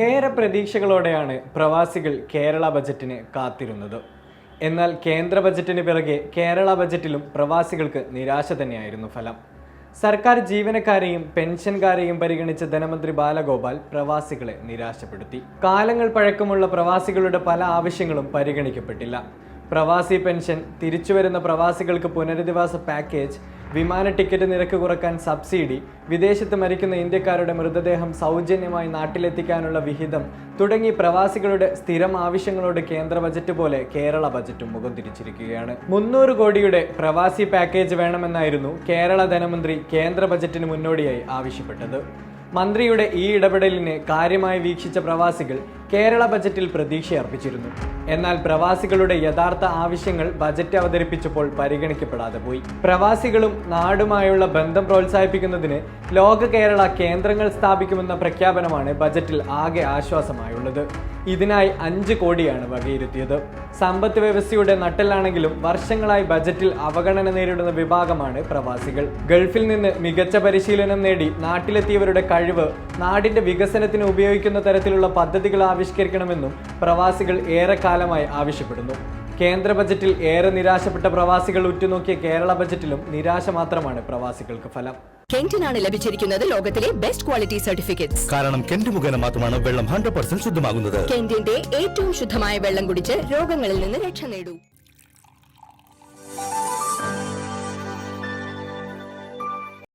ഏറെ പ്രതീക്ഷകളോടെയാണ് പ്രവാസികൾ കേരള ബജറ്റിന് കാത്തിരുന്നത്. എന്നാൽ കേന്ദ്ര ബജറ്റിന് പിറകെ കേരള ബജറ്റിലും പ്രവാസികൾക്ക് നിരാശ തന്നെയായിരുന്നു ഫലം. സർക്കാർ ജീവനക്കാരെയും പെൻഷൻകാരെയും പരിഗണിച്ച ധനമന്ത്രി ബാലഗോപാൽ പ്രവാസികളെ നിരാശപ്പെടുത്തി. കാലങ്ങൾ പഴക്കമുള്ള പ്രവാസികളുടെ പല ആവശ്യങ്ങളും പരിഗണിക്കപ്പെട്ടില്ല. പ്രവാസി പെൻഷൻ തിരിച്ചുവരുന്ന പ്രവാസികൾക്ക് പുനരധിവാസ പാക്കേജ് വിമാന ടിക്കറ്റ് നിരക്ക് കുറയ്ക്കാൻ സബ്സിഡി വിദേശത്ത് മരിക്കുന്ന ഇന്ത്യക്കാരുടെ മൃതദേഹം സൗജന്യമായി നാട്ടിലെത്തിക്കാനുള്ള വിഹിതം തുടങ്ങി പ്രവാസികളുടെ സ്ഥിരം ആവശ്യങ്ങളോട് കേന്ദ്ര ബജറ്റ് പോലെ കേരള ബജറ്റും മുഖം തിരിച്ചിരിക്കുകയാണ്. മുന്നൂറ് കോടിയുടെ പ്രവാസി പാക്കേജ് വേണമെന്നായിരുന്നു കേരള ധനമന്ത്രി കേന്ദ്ര ബജറ്റിന് മുന്നോടിയായി ആവശ്യപ്പെട്ടത്. മന്ത്രിയുടെ ഈ ഇടപെടലിനെ കാര്യമായി വീക്ഷിച്ച പ്രവാസികൾ കേരള ബജറ്റിൽ പ്രതീക്ഷയർപ്പിച്ചിരുന്നു. എന്നാൽ പ്രവാസികളുടെ യഥാർത്ഥ ആവശ്യങ്ങൾ ബജറ്റ് അവതരിപ്പിച്ചപ്പോൾ പരിഗണിക്കപ്പെടാതെ പോയി. പ്രവാസികളും നാടുമായുള്ള ബന്ധം പ്രോത്സാഹിപ്പിക്കുന്നതിന് ലോക കേരള കേന്ദ്രങ്ങൾ സ്ഥാപിക്കുമെന്ന പ്രഖ്യാപനമാണ് ബജറ്റിൽ ആകെ ആശ്വാസമായുള്ളത്. ഇതിനായി അഞ്ച് കോടിയാണ് വകയിരുത്തിയത്. സമ്പദ് വ്യവസ്ഥയുടെ നട്ടിലാണെങ്കിലും വർഷങ്ങളായി ബജറ്റിൽ അവഗണന നേരിടുന്ന വിഭാഗമാണ് പ്രവാസികൾ. ഗൾഫിൽ നിന്ന് മികച്ച പരിശീലനം നേടി നാട്ടിലെത്തിയവരുടെ കഴിവ് നാടിന്റെ വികസനത്തിന് ഉപയോഗിക്കുന്ന തരത്തിലുള്ള പദ്ധതികൾ ആവിഷ്കരിക്കണമെന്നും പ്രവാസികൾ ഏറെക്കാലമായി ആവശ്യപ്പെടുന്നു. കേന്ദ്ര ബജറ്റിൽ ഏറെ നിരാശപ്പെട്ട പ്രവാസികൾ ഉറ്റുനോക്കിയ കേരള ബജറ്റിലും നിരാശ മാത്രമാണ് പ്രവാസികൾക്ക് ഫലം. കെന്റിനാണ് ലഭിച്ചിരിക്കുന്നത് ലോകത്തിലെ ബെസ്റ്റ് ക്വാളിറ്റി സർട്ടിഫിക്കറ്റ്സ്. കാരണം കെന്റ് മുഖേന മാത്രമാണ് വെള്ളം ഹൺഡ്രഡ് പെർസെന്റ് ശുദ്ധമാകുന്നത്. കെന്റിന്റെ ഏറ്റവും ശുദ്ധമായ വെള്ളം കുടിച്ച് രോഗങ്ങളിൽ നിന്ന് രക്ഷ നേടൂ.